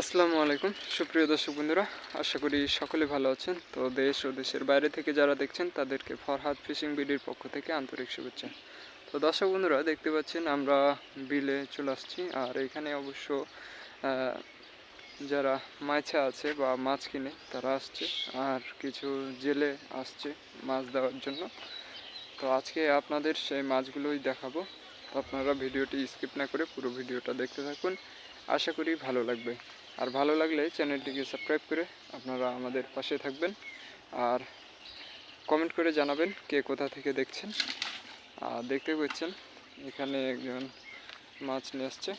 আসসালামু আলাইকুম, সুপ্রিয় দর্শক বন্ধুরা, আশা করি সকলে ভালো আছেন। তো দেশ ও দেশের বাইরে থেকে যারা দেখছেন, তাদেরকে ফরহাদ ফিশিং বিডির পক্ষ থেকে আন্তরিক শুভেচ্ছা। তো দর্শক বন্ধুরা, দেখতে পাচ্ছেন আমরা বিলে চলে আসছি, আর এখানে অবশ্য যারা মাছা আছে বা মাছ কিনে, তারা আসছে। আর কিছু জেলে আসছে মাছ দেওয়ার জন্য। তো আজকে আপনাদের সেই মাছগুলোই দেখাবো। তো আপনারা ভিডিওটি স্কিপ না করে পুরো ভিডিওটা দেখতে থাকুন। আশা করি ভালো লাগবে। আর ভালো লাগলে চ্যানেলটিকে সাবস্ক্রাইব করে আপনারা আমাদের পাশে থাকবেন। আর কমেন্ট করে জানাবেন কে কোথা থেকে দেখছেন। আর দেখতে পাচ্ছেন, এখানে একজন মাছ নিয়ে আসছে।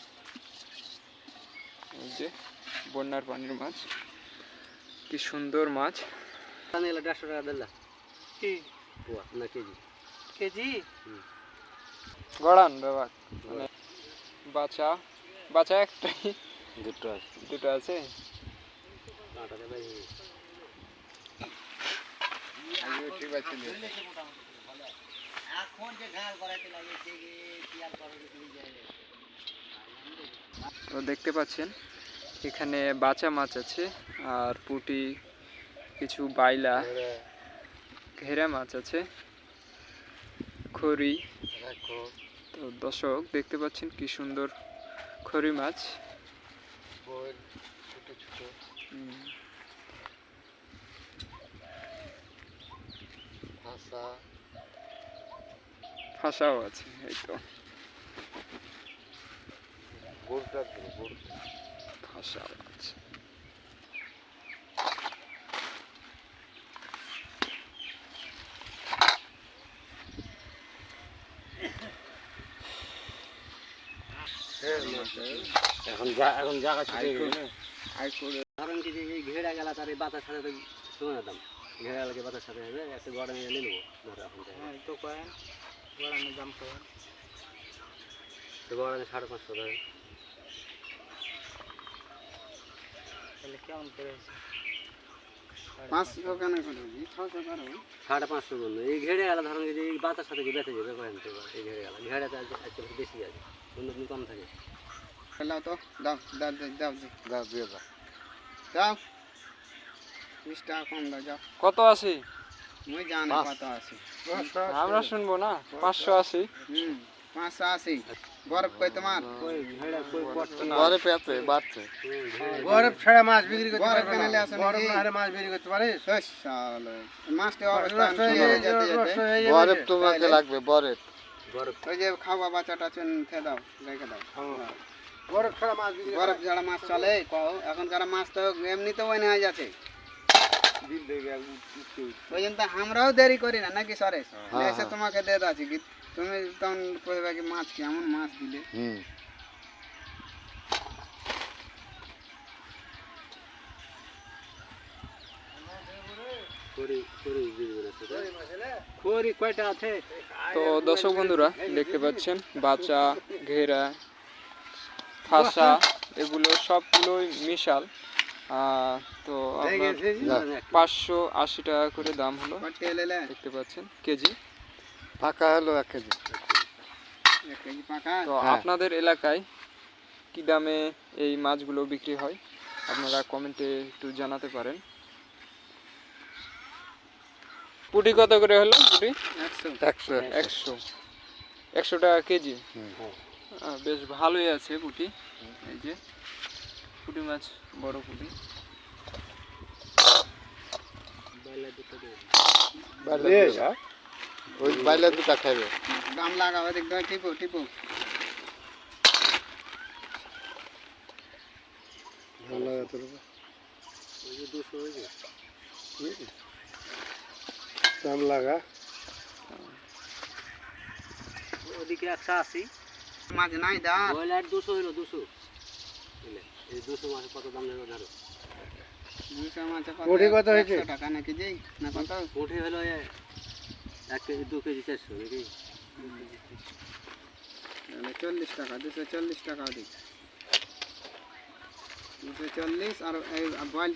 এই যে বন্যার পানির মাছ। কি সুন্দর মাছ। দেড়শো টাকা দিলা কি? না কেজি। কেজি? গড়ান ব্যাপার মানে বাচ্চা বাচ্চা একটাই। দুটো আছে। দুটো আছে? তো দেখতে পাচ্ছেন এখানে বাচা মাছ আছে আর পুঁটি, কিছু বাইলা, ঘেরা মাছ আছে, খড়ি। তো দর্শক, দেখতে পাচ্ছেন কি সুন্দর খড়ি মাছ। ফাঁসাও আছে, এই তো। আছে এখন যা এখন জায়গা ছুটে গেছে ধরেন কি যে এই ঘেরা গেলা তার এই বাতার সাথে তো শোনা দাম ঘেরা গেলে বাতার সাথে হবে একটা গরমে নিয়ে নেব। ধরো এখন হ্যাঁ তো করেন গড়ানোর দাম করেন তো গরমে সাড়ে পাঁচশো ধরেন। কেমন করে পাঁচশো কেন ছশো করো সাড়ে পাঁচশো বন্ধু এই ঘেরে গেলে ধরেন এই যে এই বাতার সাথে কি বেঁচে যাবে? কয়েন তো এই ঘেরে গেলে ঘেরাতে আজকে বেশি আছে। অন্য দিন কম থাকে। দাও তো। দাও দাও দাও দাও দিয়ে দাও। দাও। বিশ টাকা কম দাও যাও। কত আশি? মুই জানি কত আশি। আমরা শুনব না। পাঁচশো আশি। হুম পাঁচশো আশি। বরফ কই তোমার? বরফ আছে বাড়ছে। বরফ ছাড়া মাছ বিক্রি করতে বরফ কেনালে আসে বরফ না হলে মাছ বিক্রি করতে পারিস? মাছটা অবস্থা হয়ে হয়ে। বরফ তোমাকে লাগবে বরফ। বরফ ওই যে খাওয়া বাচ্চাটা চুন খেয়ে দাও রেখে দাও। বরফ ছাড়া মাছ বিক্রি বরফ ছাড়া মাছ চলে কও এখনকার মাছ তো এমনিতে ওই হয়ে যাচ্ছে। ওই জন্য আমরাও দেরি করি না নাকি সরে এসে তোমাকে দিয়ে দাচ্ছি তুমি তখন কইবে কি মাছ কেমন মাছ দিলে? করি করি বিক্রি করেছে করি কয়টা আছে? তো দর্শক বন্ধুরা দেখতে পাচ্ছেন বাচ্চা ঘেরা ফাঁসা এগুলো সবগুলোই মিশাল। আহ, তো আপনার পাঁচশো আশি টাকা করে দাম হলো। দেখতে পাচ্ছেন কেজি। ফাঁকা হলো এক কেজি। তো আপনাদের এলাকায় কি দামে এই মাছগুলো বিক্রি হয়? আপনারা কমেন্টে একটু জানাতে পারেন। পুটি কত করে হলো পুটি? একশো। একশো। একশো। টাকা কেজি? বেশ ভালোই আছে পুটি। এই যে পুটি মাছ বড় পুটি। ওই বাইলে দুটা খাবে দাম লাগাবে দেখতে টিপো টিপো। দাম লাগা। ওদিকে একশো আশি মাছ নাই দা। ব্রয়লার দুশো হইল দুশো। বুঝলে? এই দুশো মাসে কত দাম নেবে ধরো? দুশো মাছ কত? হয়েছে? টাকা নাকি যেই না কত? উঠে হলো এক কেজি দু কেজি চারশো নাকি তাহলে চল্লিশ টাকা, দুশো চল্লিশ টাকা দিই। দুশো চল্লিশ আর বয়েল